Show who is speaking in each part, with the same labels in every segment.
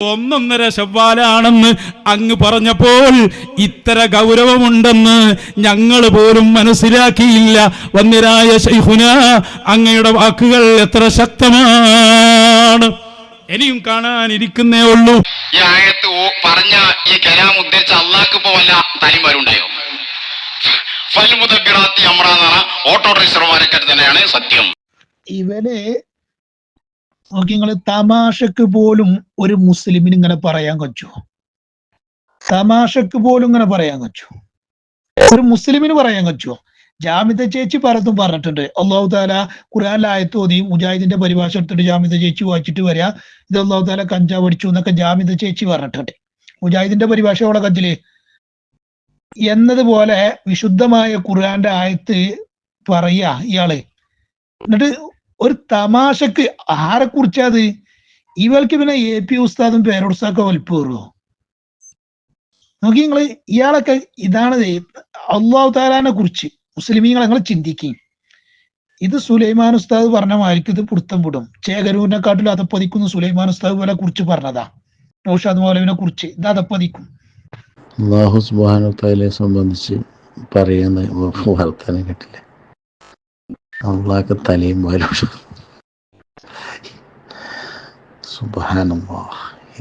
Speaker 1: ഒന്നൊന്നര ശവ്വാലാണെന്ന് അങ്ങ് പറഞ്ഞപ്പോൾ ഇത്ര ഗൗരവമുണ്ടെന്ന് ഞങ്ങൾ പോലും മനസ്സിലാക്കിയില്ല. വന്നിരായ ശൈഹുന അങ്ങയുടെ വാക്കുകൾ എത്ര ശക്തമാണ്. ഇനിയും കാണാനിരിക്കുന്നേ ഉള്ളൂ.
Speaker 2: ഈ ആയത്ത് പറഞ്ഞ ഈ കലാം ഉദ്ധരിച്ച അള്ളാഹ്ക്ക് ഇപ്പൊ വല്ല തനിമരുണ്ടായോ ഫൽമുദബിറാത്തി അമ്രാന്ന് പറഞ്ഞ ഓട്ടോ ഡ്രൈവർമാരൊക്കെ തന്നെയാണ് സത്യം.
Speaker 3: ഇവന് നോക്കി നിങ്ങൾ തമാശക്ക് പോലും ഒരു മുസ്ലിമിന് ഇങ്ങനെ പറയാൻ കൊച്ചു. തമാശക്ക് പോലും ഇങ്ങനെ പറയാൻ കൊച്ചു. ഒരു മുസ്ലിമിന് പറയാൻ കൊച്ചു. ജാമിത ചേച്ചി പലതും പറഞ്ഞിട്ടുണ്ട്. അള്ളാഹു താല ഖുർആനിലെ ആയത്ത് ഓതി മുജാഹിദിന്റെ പരിഭാഷ എടുത്തിട്ട് ജാമിത ചേച്ചി വായിച്ചിട്ട് വരിക ഇത് അള്ളാഹു താല കഞ്ചാവ് അടിച്ചു എന്നൊക്കെ ജാമിത ചേച്ചി പറഞ്ഞിട്ടുണ്ട്. മുജാഹിദിന്റെ പരിഭാഷ അവളെ കഞ്ചിൽ എന്നതുപോലെ വിശുദ്ധമായ ഖുർആന്റെ ആയത്ത് പറയാ ഇയാൾ. എന്നിട്ട് ഒരു തമാശക്ക് ആരെ കുറിച്ചത്? ഇവൾക്ക് പിന്നെ എ പി ഉസ്താദും പേരുസ്താദൊക്കെ വലിപ്പേറുമോ നോക്കി നിങ്ങൾ ഇയാളൊക്കെ ഇതാണ് അള്ളാഹു താലാനെ കുറിച്ച് മുസ്ലിമീങ്ങളെ നിങ്ങൾ ചിന്തിക്കും. ഇത് സുലൈമാൻ ഉസ്താദ് പറഞ്ഞ മാതിരിക്ക് ഇത് പുടുത്തം വിടും. ചേകരൂരിനെക്കാട്ടിലും അതപ്പതിക്കുന്ന സുലൈമാൻ ഉസ്താദ് പോലെ കുറിച്ച് പറഞ്ഞതാ. നൗഷാദ് മൗലവിനെ കുറിച്ച് ഇത് അതപ്പതിക്കും
Speaker 4: അള്ളാഹു സുബാനു സംബന്ധിച്ച് പറയുന്ന വർത്തനം കേട്ടില്ല. അള്ളാഹ് തലയും വരും.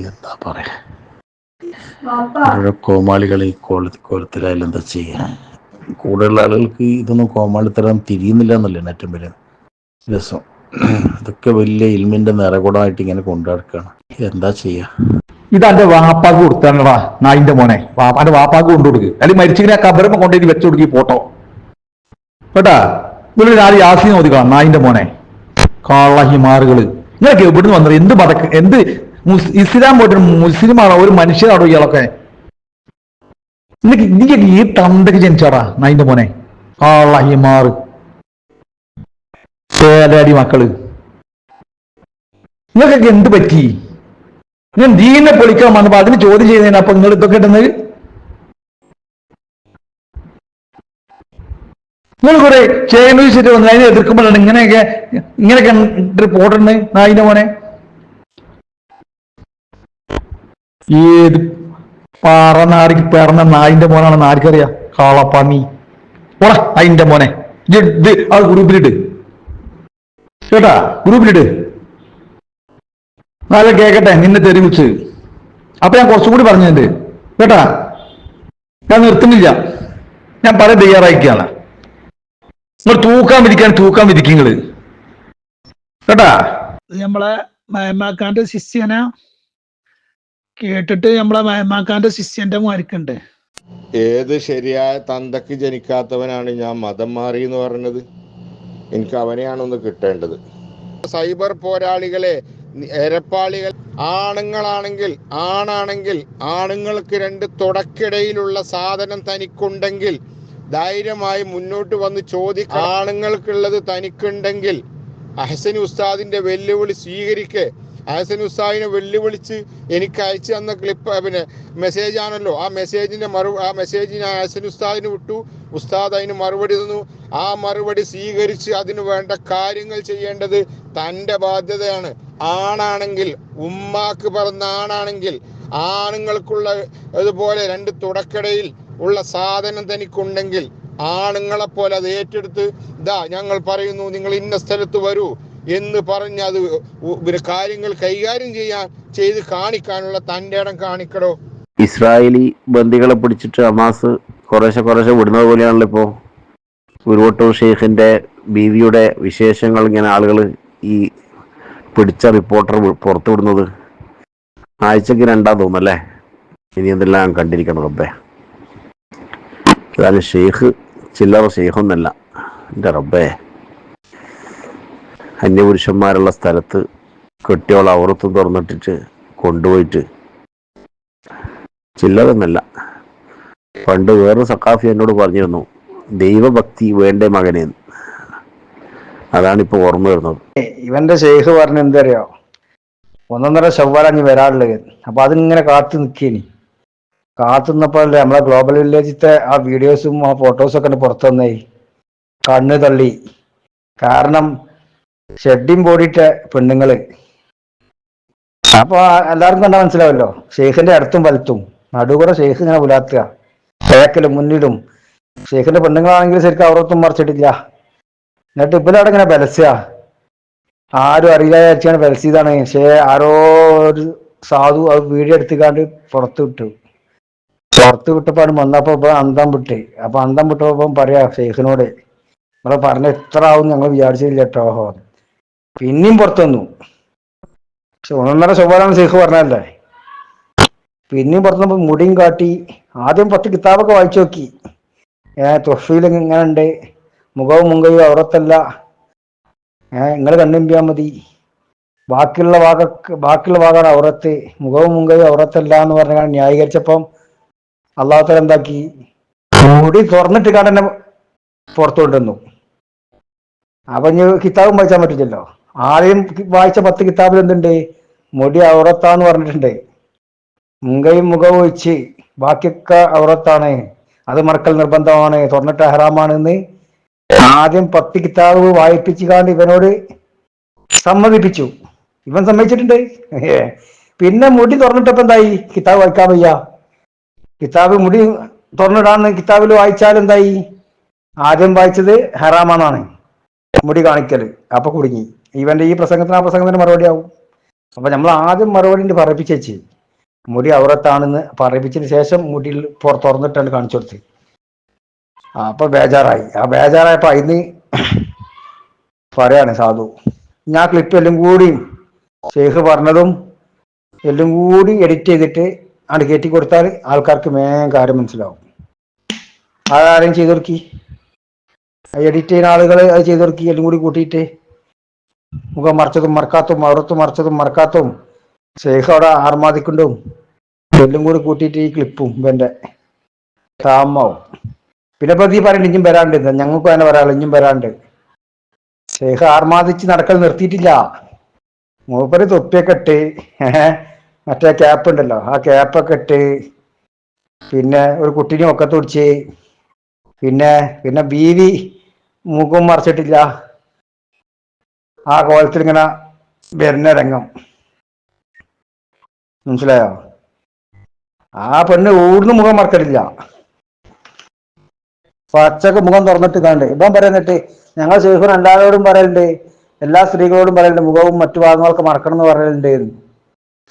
Speaker 4: എന്താ പറയാ? ഓരോ കോമാളികൾ ഈ കോലത്തിൽ കോലത്തിലായാലും എന്താ ചെയ്യാ? കൂടെയുള്ള ആളുകൾക്ക് ഇതൊന്നും കോമാളിത്തരം തിരിയുന്നില്ല എന്നല്ലേ ഏറ്റവും വലിയ രസം. ഇതൊക്കെ വലിയ ഇൽമിന്റെ നിറകുടമായിട്ട് ഇങ്ങനെ കൊണ്ടു നടക്കുകയാണ് എന്താ ചെയ്യാ?
Speaker 5: ഇത് എന്റെ വാപ്പാക്ക് കൊടുത്താണടാ നായിന്റെ മോനെ. വാപ്പാന്റെ വാപ്പാക്ക് കൊണ്ടു കൊടുക്ക് അല്ലെങ്കിൽ മരിച്ചിങ്ങനെ കബറമ്മ കൊണ്ടുപോയി വെച്ചു കൊടുക്കി ഫോട്ടോ. കേട്ടാ? ഇവിടെ ആര് യാസീൻ ഓതിക്കണം നായിന്റെ മോനെ. കാള ഹിമാറുകൾ ഇവിടുന്ന് വന്നത് എന്ത് മതക്ക എന്ത് ഇസ്ലാം പോയിട്ട് മുസ്ലിമാണോ? ഒരു മനുഷ്യരാണോ ഇയാളൊക്കെ? നിനക്ക് നീക്ക് ഈ തന്തക്ക് ജനിച്ചാടാ നായിന്റെ മോനെ. കാളഹിമാറ്. ചേലാടി മക്കൾ. നിങ്ങൾക്കൊക്കെ എന്ത് പറ്റി? ഞാൻ ദീനെ പൊളിക്കാൻ വന്നപ്പോ അതിന് ചോദ്യം ചെയ്യുന്നതിന് അപ്പൊ നിങ്ങൾ ഇതൊക്കെ ഇടുന്നത്? നിങ്ങൾ കുറെ ചേനൂസിട്ട് വന്ന് അതിനെ എതിർക്കുമ്പോഴാണ് ഇങ്ങനെയൊക്കെ ഇങ്ങനെയൊക്കെ റിപ്പോർട്ടുണ്ട് നായിന്റെ മോനെ. ഏത് പാറ നാടിക്ക് പേർന്ന നായിന്റെ മോനാണെന്ന് ആർക്കറിയാം കാളപ്പന്നി. ഓടാ അതിന്റെ മോനെ. ഇത് ആ ഗ്രൂപ്പിലിട്ട്. കേട്ടാ ഗ്രൂപ്പിലിട്ട്. നാളെ കേക്കട്ടെ നിന്നെ തെരുവിച്ച് അപ്പൊ ഞാൻ കുറച്ചും കൂടി പറഞ്ഞിട്ടുണ്ട്. കേട്ടാ ഞാൻ നിർത്തുന്നില്ല. ഞാൻ പല തയ്യാറായിക്കാണ് നിങ്ങൾ തൂക്കാൻ വിധിക്കാൻ തൂക്കാൻ വിധിക്കുങ്ങൾ കേട്ടാ?
Speaker 3: നമ്മളെ മയമാക്കാന്റെ ശിഷ്യനെ കേട്ടിട്ട് നമ്മളെ മയമാക്കാന്റെ ശിഷ്യന്റെ മാരിക്കണ്ട്.
Speaker 6: ഏത് ശരിയായ തന്തക്ക് ജനിക്കാത്തവനാണ് ഞാൻ മതം മാറി എന്ന് പറഞ്ഞത്? എനിക്ക് അവനെയാണ് ഒന്ന് കിട്ടേണ്ടത്. സൈബർ പോരാളികളെ എരപ്പാളികൾ ആണുങ്ങളാണെങ്കിൽ ആണാണെങ്കിൽ ആണുങ്ങൾക്ക് രണ്ട് തുടക്കിടയിലുള്ള സാധനം തനിക്കുണ്ടെങ്കിൽ ധൈര്യമായി മുന്നോട്ട് വന്ന് ചോദിക്കുക ആണുങ്ങൾക്കുള്ളത് തനിക്കുണ്ടെങ്കിൽ അഹസൻ ഉസ്താദിന്റെ വെല്ലുവിളി സ്വീകരിക്കെ. അഹസൻ ഉസ്താദിനെ വെല്ലുവിളിച്ച് എനിക്ക് അയച്ചു തന്ന ക്ലിപ്പ് പിന്നെ മെസ്സേജ് ആണല്ലോ. ആ മെസ്സേജിന്റെ മറു ആ മെസ്സേജ് ഞാൻ അഹസൻ ഉസ്താദിന് വിട്ടു. ഉസ്താദ് അതിന് മറുപടി തന്നു. ആ മറുപടി സ്വീകരിച്ച് അതിന് വേണ്ട കാര്യങ്ങൾ ചെയ്യേണ്ടത് തന്റെ ബാധ്യതയാണ്. ആണാണെങ്കിൽ ഉമ്മാക്ക് പറഞ്ഞ ആണാണെങ്കിൽ ആണുങ്ങൾക്കുള്ള ഇതുപോലെ രണ്ട് തുടക്കടയിൽ ഉള്ള സാധനം തനിക്കുണ്ടെങ്കിൽ ആണുങ്ങളെ പോലെ അത് ഏറ്റെടുത്ത് ഇതാ ഞങ്ങൾ പറയുന്നു നിങ്ങൾ ഇന്ന സ്ഥലത്ത് വരൂ എന്ന് പറഞ്ഞ് അത് കാര്യങ്ങൾ കൈകാര്യം ചെയ്യാൻ ചെയ്ത് കാണിക്കാനുള്ള തന്റെ ഇടം കാണിക്കടോ.
Speaker 4: ഇസ്രായേലി ബന്ദികളെ പിടിച്ചിട്ട് അമാസ് കുറേശ്ശെ കുറേശ്ശെ വിടുന്നത് പോലെയാണല്ലോ ഇപ്പോൾ ഉരുവട്ടൂർ ഷെയ്ഖിന്റെ ബീവിയുടെ വിശേഷങ്ങൾ ഇങ്ങനെ ആളുകൾ ഈ പിടിച്ച റിപ്പോർട്ടർ പുറത്തുവിടുന്നത്. പുറത്തു വിടുന്നത് ആഴ്ചക്ക് രണ്ടാ തോന്നല്ലേ? ഇനി എന്തെല്ലാം കണ്ടിരിക്കണം റബ്ബേ. അതാണ് ഷെയ്ഖ് ചില്ലറ ഷെയ്ഖൊന്നല്ല എന്റെ റബ്ബേ. അന്യപുരുഷന്മാരുള്ള സ്ഥലത്ത് കെട്ടിയോൾ അവറത്തും തുറന്നിട്ടിട്ട് കൊണ്ടുപോയിട്ട് ചില്ലറൊന്നല്ല. പണ്ട് വേറൊരു സക്കാഫി എന്നോട് പറഞ്ഞിരുന്നു ദൈവഭക്തി വേണ്ട മകനെ. അതാണ് ഇപ്പൊ ഓർമ്മ വരുന്നത്.
Speaker 7: ഇവന്റെ ഷെയ്ഖ് പറഞ്ഞ എന്തറിയോ? ഒന്നൊന്നര ചൊവ്വാലഞ്ഞ് വരാറുള്ളത്. അപ്പൊ അതിങ്ങനെ കാത്തു നിക്കേനി. കാത്തു നിന്നപ്പോഴല്ലേ നമ്മളെ ഗ്ലോബൽ വില്ലേജിത്തെ ആ വീഡിയോസും ആ ഫോട്ടോസും ഒക്കെ പുറത്തു വന്നേ. കണ്ണ് തള്ളി. കാരണം ഷെഡിയും ബോഡിയിട്ട പെണ്ണുങ്ങൾ. അപ്പൊ എല്ലാവർക്കും കണ്ടാൽ മനസ്സിലാവല്ലോ. ഷെയ്ഖിന്റെ അടുത്തും വലത്തും. നടുകൂടെ ഷെയ്ഖ് ഇങ്ങനെ പുലാത്തുക. ബാക്കിലും മുന്നിലും ഷെയ്ഖിന്റെ പെണ്ണുങ്ങളാണെങ്കിൽ ശരിക്കും അവരൊത്തും മറിച്ചിട്ടില്ല. എന്നിട്ട് ഇവരവിടെ ഇങ്ങനെ ബലസ്യ. ആരും അറിയില്ല വിചാരിച്ചാണ് ബലസിയതാണ് പക്ഷേ ആരോ ഒരു സാധു വീഡിയോ എടുത്തുകാണ്ട് പുറത്തു വിട്ടു. പുറത്ത് വിട്ടപ്പോൾ വന്നപ്പോ ഇപ്പൊ അന്തം വിട്ട്. അപ്പൊ അന്തം വിട്ടപ്പോ പറയാ ഷെയ്ഖിനോട് നമ്മളെ പറഞ്ഞ എത്ര ആവും ഞങ്ങൾ വിചാരിച്ചില്ല കേട്ടോ പിന്നെയും പുറത്തു വന്നു. പക്ഷെ ഒന്നൊന്നര ശതമാനം ഷെയ്ഖ് പറഞ്ഞല്ലേ പിന്നെയും പുറത്തു വന്നപ്പോ മുടിയും കാട്ടി. ആദ്യം പത്ത് കിതാബൊക്കെ വായിച്ചു നോക്കി. ഏഹ് തൊഫീൽ ഇങ്ങനെ ഉണ്ട് മുഖവും മുങ്കയും അവറത്തല്ല ഏഹ് നിങ്ങൾ കണ്ണിമ്പിയാ മതി. ബാക്കിയുള്ള ഭാഗ ബാക്കിയുള്ള ഭാഗമാണ് അവറത്ത് മുഖവും മുങ്കയും അവറത്തല്ല എന്ന് പറഞ്ഞാൽ ന്യായീകരിച്ചപ്പം അള്ളാഹുത്തല എന്താക്കി? മുടി തുറന്നിട്ട് കാണന്നെ പുറത്തു കൊണ്ടുവന്നു. അപ്പൊ ഇനി കിതാബും വായിച്ചാൻ പറ്റില്ലല്ലോ ആദ്യം വായിച്ച പത്ത് കിതാബിൽ എന്തുണ്ട്? മുടി ഔറത്താന്ന് പറഞ്ഞിട്ടുണ്ട്. മുങ്കയും മുഖവും ഒഴിച്ച് ബാക്കിയൊക്കെ ഔറത്താണ്. അത് മറക്കൽ നിർബന്ധമാണ്. തുറന്നിട്ട് ഹറാമാണെന്ന് ആദ്യം പത്ത് കിതാബ് വായിപ്പിച്ചു കാണ്ട് ഇവനോട് സമ്മതിപ്പിച്ചു. ഇവൻ സമ്മതിച്ചിട്ടുണ്ട്. പിന്നെ മുടി തുറന്നിട്ടപ്പോ എന്തായി? കിതാബ് വായിക്കാൻ വയ്യ. കിതാബ് മുടി തുറന്നിടാന്ന് കിതാബിൽ വായിച്ചാൽ എന്തായി? ആദ്യം വായിച്ചത് ഹറാമാണെന്നാണ് മുടി കാണിക്കൽ അപ്പൊ കുടുങ്ങി. ഇവന്റെ ഈ പ്രസംഗത്തിന് ആ പ്രസംഗത്തിന് മറുപടി ആവും. അപ്പൊ നമ്മൾ ആദ്യം മറുപടി പറയിപ്പിച്ചേച്ച് മുടി ഔറത്താണെന്ന് പറയിപ്പിച്ചതിന് ശേഷം മുടിയിൽ പുറത്ത് തുറന്നിട്ടാണ് കാണിച്ചു കൊടുത്ത്. അപ്പൊ ബേജാറായി. ആ ബേജാറായപ്പോ അതിന് പറയാണ് സാധു. ഞാൻ ക്ലിപ്പ് എല്ലാം കൂടി ഷെയ്ഖ് പറഞ്ഞതും എല്ലാം കൂടി എഡിറ്റ് ചെയ്തിട്ട് ആണ് കയറ്റി കൊടുത്താൽ ആൾക്കാർക്ക് മേം കാര്യം മനസ്സിലാവും. അതാരും ചെയ്തു കൊടുക്കി? എഡിറ്റ് ചെയ്യുന്ന ആളുകൾ അത് ചെയ്തു കൊടുക്കി എല്ലാം കൂടി കൂട്ടിയിട്ട്. മുഖം മറച്ചതും മറക്കാത്തും അവറത്തും മറച്ചതും മറക്കാത്തും ശേഖ അവിടെ ആർമാദിക്കുണ്ടും എല്ലാം കൂടി കൂട്ടിയിട്ട് ഈ ക്ലിപ്പും ഇവന്റെ താമാവും പിന്നെ ഇപ്പൊ നീ പറയണ്ട ഇഞ്ഞും വരാണ്ട് ഞങ്ങൾക്ക് തന്നെ പറയാനുള്ള ഇഞ്ഞും വരാണ്ട്. ശേഖ ആർമാദിച്ച് നടക്കൽ നിർത്തിയിട്ടില്ല. മൂപ്പര് തൊപ്പിയൊക്കെ ഇട്ട് മറ്റേ ക്യാപ്പ് ഉണ്ടല്ലോ. ആ ക്യാപ്പൊക്കെ ഇട്ട് പിന്നെ ഒരു കുട്ടീനെ ഒക്കെ തുടിച്ച് പിന്നെ പിന്നെ ബീവി മുഖം മറച്ചിട്ടില്ല. ആ കോലത്തിൽ ഇങ്ങനെ വരുന്ന രംഗം. മനസ്സിലായോ? ആ പെണ്ണ് ഊർന്ന് മുഖം മറക്കലില്ല പച്ചക്ക് മുഖം തുറന്നിട്ട് കണ്ട്. ഇപ്പം പറയുന്നിട്ട് ഞങ്ങൾ ശേഖരൻ എല്ലാവരോടും പറയലുണ്ട്. എല്ലാ സ്ത്രീകളോടും പറയലുണ്ട്. മുഖവും മറ്റു ഭാഗങ്ങളൊക്കെ മറക്കണം എന്ന്. പറയലുണ്ട്.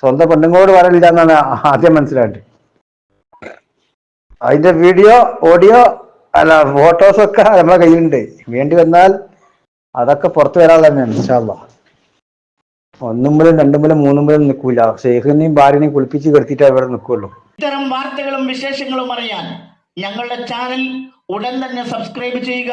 Speaker 7: സ്വന്തം പെണ്ണുങ്ങളോട് പറയില്ല എന്നാണ് ആദ്യം മനസ്സിലായിട്ട് അതിന്റെ വീഡിയോ ഓഡിയോ അല്ല ഫോട്ടോസ് ഒക്കെ നമ്മളെ കയ്യിലുണ്ട്. വേണ്ടി വന്നാൽ അതൊക്കെ പുറത്തു വരാനുള്ള തന്നെയാണ് ഇൻഷാല്ല ഒന്നും മുതലും രണ്ടും മുതലും മൂന്നും മുതലും നിൽക്കൂല. ഷെയ്ഖിനെയും ഭാര്യനെയും കുളിപ്പിച്ച് കിടത്തിയിട്ടേ ഇവിടെ നിൽക്കുള്ളൂ.
Speaker 8: ഇത്തരം വാർത്തകളും വിശേഷങ്ങളും അറിയാൻ ഞങ്ങളുടെ ചാനൽ ഉടൻ തന്നെ സബ്സ്ക്രൈബ് ചെയ്യുക.